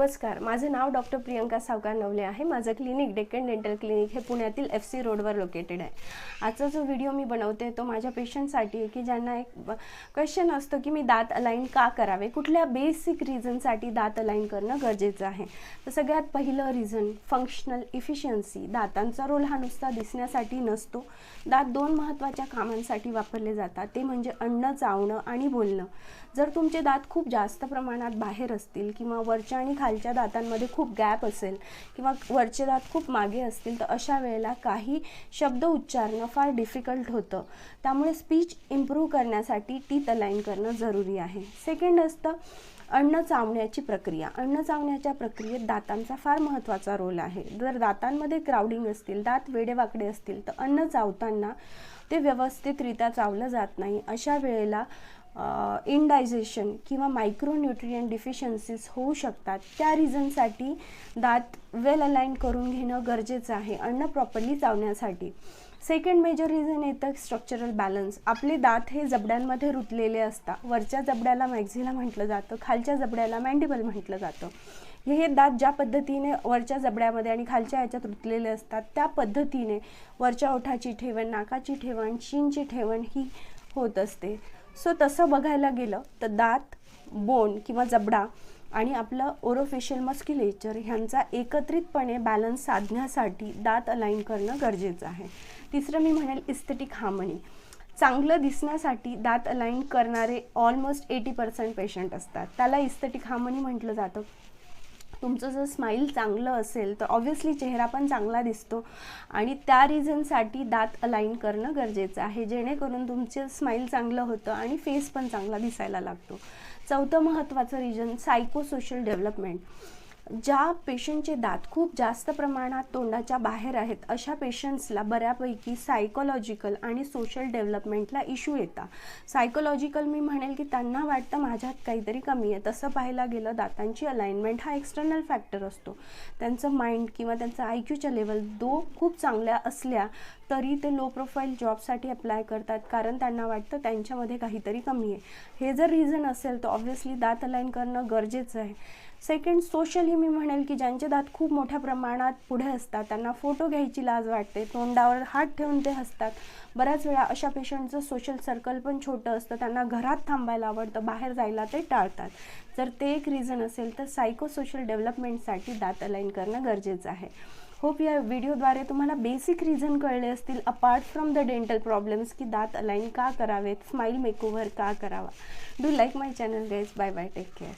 नमस्कार. माझं नाव डॉक्टर प्रियंका सावकार नवले आहे. माझं क्लिनिक डेक्कन डेंटल क्लिनिक हे पुण्यातील एफ सी रोडवर लोकेटेड आहे. आजचा जो व्हिडिओ मी बनवते तो माझ्या पेशंटसाठी आहे की ज्यांना एक क्वेश्चन असतो की मी दात अलाईन का करावे? कुठल्या बेसिक रिझनसाठी दात अलाईन करणं गरजेचं आहे? तर सगळ्यात पहिलं रिझन फंक्शनल इफिशियन्सी दातांचा रोल हा नुसता दिसण्यासाठी नसतो. दात दोन महत्त्वाच्या कामांसाठी वापरले जातात. ते म्हणजे अन्न चावणं आणि बोलणं. जर तुमचे दात खूप जास्त प्रमाणात बाहेर असतील किंवा वरच्या आणि खाली खालच्या दातांमध्ये खूप गॅप असेल किंवा वरचे दात खूप मागे असतील तर अशा वेळेला काही शब्द उच्चारणं फार डिफिकल्ट होतं. त्यामुळे स्पीच इम्प्रूव्ह करण्यासाठी टीथ अलाईन करणं जरुरी आहे. सेकंड असतं अन्न चावण्याची प्रक्रिया. अन्न चावण्याच्या प्रक्रियेत दातांचा फार महत्त्वाचा रोल आहे. जर दातांमध्ये क्राउडिंग असतील दात वेडेवाकडे असतील तर अन्न चावताना ते व्यवस्थितरित्या चावलं जात नाही. अशा वेळेला इनडायजेशन किंवा मायक्रोन्यूट्रियन डिफिशियन्सीज होऊ शकतात. त्या रिझनसाठी दात वेल अलाईन करून घेणं गरजेचं आहे अन्न प्रॉपरली चावण्यासाठी. सेकंड मेजर रिझन येतं स्ट्रक्चरल बॅलन्स आपले दात हे जबड्यांमध्ये रुतलेले असतात. वरच्या जबड्याला मॅक्झिला म्हटलं जातं खालच्या जबड्याला मँडिबल म्हटलं जातं. हे दात ज्या पद्धतीने वरच्या जबड्यामध्ये आणि खालच्या ह्याच्यात रुतलेले असतात त्या पद्धतीने वरच्या ओठाची ठेवण नाकाची ठेवण चीनची ठेवण ही होत असते. सो तसं बघायला गेलं तर दात बोन किंवा जबडा आणि आपलं ओरोफेशियल मस्क्युलेचर ह्यांचा एकत्रितपणे बॅलन्स साधण्यासाठी दात अलाईन करणं गरजेचं आहे. तिसरं मी म्हणेल इस्थेटिक हार्मनी चांगलं दिसण्यासाठी दात अलाईन करणारे ऑलमोस्ट एटी पर्सेंट पेशंट असतात. त्याला इस्थेटिक हार्मनी म्हटलं जातं. तुमचं जर स्माईल चांगलं असेल तर ऑब्व्हियसली चेहरा पण चांगला दिसतो. आणि त्या रिझनसाठी दात अलाईन करणं गरजेचं आहे. जेणेकरून तुमचं स्माईल चांगलं होतं आणि फेस पण चांगला दिसायला लागतो. चौथं महत्त्वाचं रिजन सायको सोशल डेव्हलपमेंट ज्या पेशंटचे दात खूप जास्त प्रमाणात तोंडाच्या बाहेर आहेत अशा पेशंट्सला बऱ्यापैकी सायकोलॉजिकल आणि सोशल डेव्हलपमेंटला इश्यू येतात. सायकोलॉजिकल मी म्हणेल की त्यांना वाटतं माझ्यात काहीतरी कमी आहे. तसं पाहायला गेलं दातांची अलाइनमेंट हा एक्सटर्नल फॅक्टर असतो. त्यांचं माइंड किंवा त्यांचं आय क्यूच्या लेवल दो खूप चांगल्या असल्या तरी ते लो प्रोफाईल जॉबसाठी अप्लाय करतात कारण त्यांना वाटतं त्यांच्यामध्ये काहीतरी कमी आहे. हे जर रिझन असेल तर ऑब्व्हियसली दात अलाईन करणं गरजेचं आहे. सेकंड सोशली मी म्हणेल की ज्यांचे दात खूप मोठ्या प्रमाणात पुढे असतात त्यांना फोटो घ्यायची लाज वाटते तोंडावर हात ठेवून ते हसतात. बऱ्याच वेळा अशा पेशंटचं सोशल सर्कल पण छोटं असतं त्यांना घरात थांबायला आवडतं बाहेर जायला ते टाळतात. जर ते एक रिझन असेल तर सायकोसोशल डेव्हलपमेंटसाठी दात अलाईन करणं गरजेचं आहे. होप या व्हिडिओद्वारे तुम्हाला बेसिक रिझन कळले असतील apart from the dental problems की दात अलाईन का करावेत स्माईल मेकओव्हर का करावा. Do like my channel guys bye bye take care